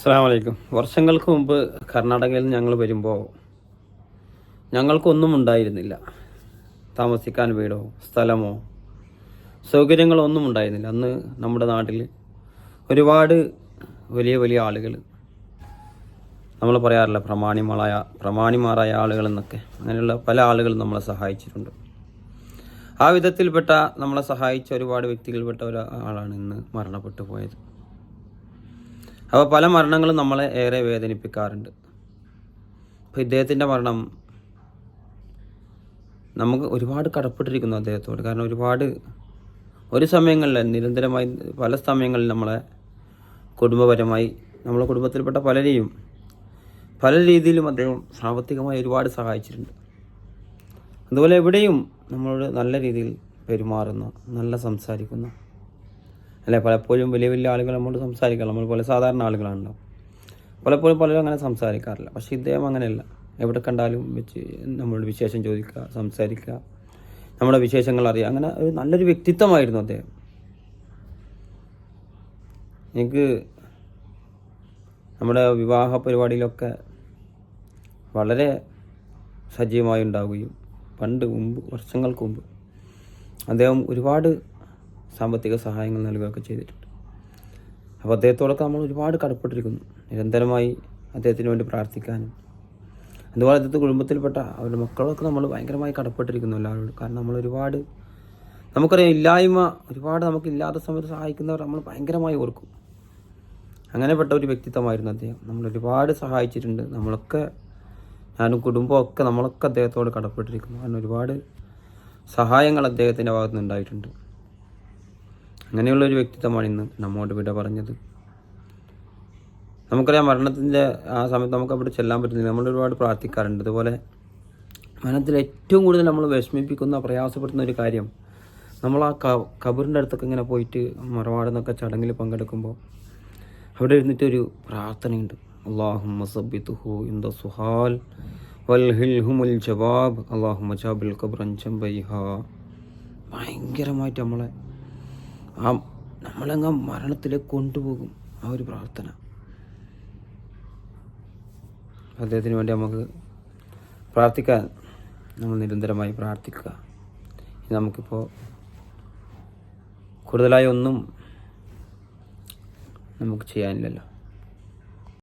അസ്സാം വലൈക്കും വർഷങ്ങൾക്ക് മുമ്പ് കർണാടകയിൽ ഞങ്ങൾ വരുമ്പോൾ ഞങ്ങൾക്കൊന്നും ഉണ്ടായിരുന്നില്ല. താമസിക്കാൻ വീടോ സ്ഥലമോ സൗകര്യങ്ങളോ ഒന്നും ഉണ്ടായിരുന്നില്ല. അന്ന് നമ്മുടെ നാട്ടിൽ ഒരുപാട് വലിയ വലിയ ആളുകൾ നമ്മൾ പറയാറില്ല പ്രമാണിമാളായ പ്രമാണിമാരായ ആളുകൾ എന്നൊക്കെ. അങ്ങനെയുള്ള പല ആളുകളും നമ്മളെ സഹായിച്ചിട്ടുണ്ട്. ആ വിധത്തിൽപ്പെട്ട നമ്മളെ സഹായിച്ച ഒരുപാട് വ്യക്തികളിൽപ്പെട്ട ഒരാളാണ് ഇന്ന് മരണപ്പെട്ടു പോയത്. അപ്പോൾ പല മരണങ്ങളും നമ്മളെ ഏറെ വേദനിപ്പിക്കാറുണ്ട്. അപ്പോൾ ഇദ്ദേഹത്തിന്റെ മരണം നമുക്ക് ഒരുപാട് കടപ്പെട്ടിരിക്കുന്നു അദ്ദേഹത്തോട്. കാരണം ഒരുപാട് ഒരു സമയങ്ങളിൽ നിരന്തരമായി പല സമയങ്ങളിൽ നമ്മളെ കുടുംബപരമായി നമ്മളെ കുടുംബത്തിൽപ്പെട്ട പലരെയും പല രീതിയിലും അദ്ദേഹം സാമ്പത്തികമായി ഒരുപാട് സഹായിച്ചിട്ടുണ്ട്. അതുപോലെ എവിടെയും നമ്മളോട് നല്ല രീതിയിൽ പെരുമാറുന്ന നല്ല സംസാരിക്കുന്ന. അല്ലെ? പലപ്പോഴും വലിയ വലിയ ആളുകൾ നമ്മോട് സംസാരിക്കാം നമ്മൾ പോലെ സാധാരണ ആളുകളാണല്ലോ. പലപ്പോഴും പലരും അങ്ങനെ സംസാരിക്കാറില്ല. പക്ഷേ ഇദ്ദേഹം അങ്ങനെയല്ല. എവിടെ കണ്ടാലും വെച്ച് നമ്മളോട് വിശേഷം ചോദിക്കുക സംസാരിക്കുക. നമ്മുടെ വിശേഷങ്ങൾ അറിയുക. അങ്ങനെ ഒരു നല്ലൊരു വ്യക്തിത്വമായിരുന്നു അദ്ദേഹം. എനിക്ക് നമ്മുടെ വിവാഹ പരിപാടിയിലൊക്കെ വളരെ സജീവമായി ഉണ്ടാവുകയും പണ്ട് മുമ്പ് വർഷങ്ങൾക്ക് മുമ്പ് അദ്ദേഹം ഒരുപാട് സാമ്പത്തിക സഹായങ്ങൾ നൽകുകയൊക്കെ ചെയ്തിട്ടുണ്ട്. അപ്പോൾ അദ്ദേഹത്തോടൊക്കെ നമ്മൾ ഒരുപാട് കടപ്പെട്ടിരിക്കുന്നു. നിരന്തരമായി അദ്ദേഹത്തിന് വേണ്ടി പ്രാർത്ഥിക്കാനും അതുപോലെ അദ്ദേഹത്തെ കുടുംബത്തിൽപ്പെട്ട അവരുടെ മക്കളൊക്കെ നമ്മൾ ഭയങ്കരമായി കടപ്പെട്ടിരിക്കുന്നു എല്ലാവരോടും. കാരണം നമ്മൾ ഒരുപാട് നമുക്കറിയാം ഇല്ലായ്മ ഒരുപാട് നമുക്ക് ഇല്ലാത്ത സമയത്ത് സഹായിക്കുന്നവർ നമ്മൾ ഭയങ്കരമായി ഓർക്കും. അങ്ങനെപ്പെട്ട ഒരു വ്യക്തിത്വമായിരുന്നു അദ്ദേഹം. നമ്മൾ ഒരുപാട് സഹായിച്ചിട്ടുണ്ട്. നമ്മളൊക്കെ ഞാനും കുടുംബമൊക്കെ നമ്മളൊക്കെ അദ്ദേഹത്തോട് കടപ്പെട്ടിരിക്കുന്നു. കാരണം ഒരുപാട് സഹായങ്ങൾ അദ്ദേഹത്തിന്റെ ഭാഗത്തുനിന്ന് ഉണ്ടായിട്ടുണ്ട് അങ്ങനെയുള്ള ഒരു വ്യക്തിത്വമാണ് ഇന്ന് നമ്മോട് വിട പറഞ്ഞത്. നമുക്കറിയാം മരണത്തിന്റെ ആ സമയത്ത് നമുക്ക് അവിടെ ചെല്ലാൻ പറ്റുന്നില്ല. നമ്മൾ ഒരുപാട് പ്രാർത്ഥിക്കാറുണ്ട്. അതുപോലെ മരണത്തിൽ ഏറ്റവും കൂടുതൽ നമ്മൾ വിഷമിപ്പിക്കുന്ന പ്രയാസപ്പെടുന്ന ഒരു കാര്യം നമ്മൾ ആ ക കബറിന്റെ അടുത്തൊക്കെ ഇങ്ങനെ പോയിട്ട് മറവാടെന്നൊക്കെ ചടങ്ങിൽ പങ്കെടുക്കുമ്പോൾ അവിടെ ഇരുന്നിട്ടൊരു പ്രാർത്ഥനയുണ്ട്. അള്ളാഹും ഇൻ ദ സുഹാൽ ജവാബ്. ഭയങ്കരമായിട്ട് നമ്മളെ ആ നമ്മളങ്ങ് മരണത്തിലേക്ക് കൊണ്ടുപോകും. ആ ഒരു പ്രാർത്ഥന. അദ്ദേഹത്തിന് വേണ്ടി നമുക്ക് പ്രാർത്ഥിക്കാൻ നമ്മൾ നിരന്തരമായി പ്രാർത്ഥിക്കുക. നമുക്കിപ്പോൾ കൂടുതലായി ഒന്നും നമുക്ക് ചെയ്യാനില്ലല്ലോ.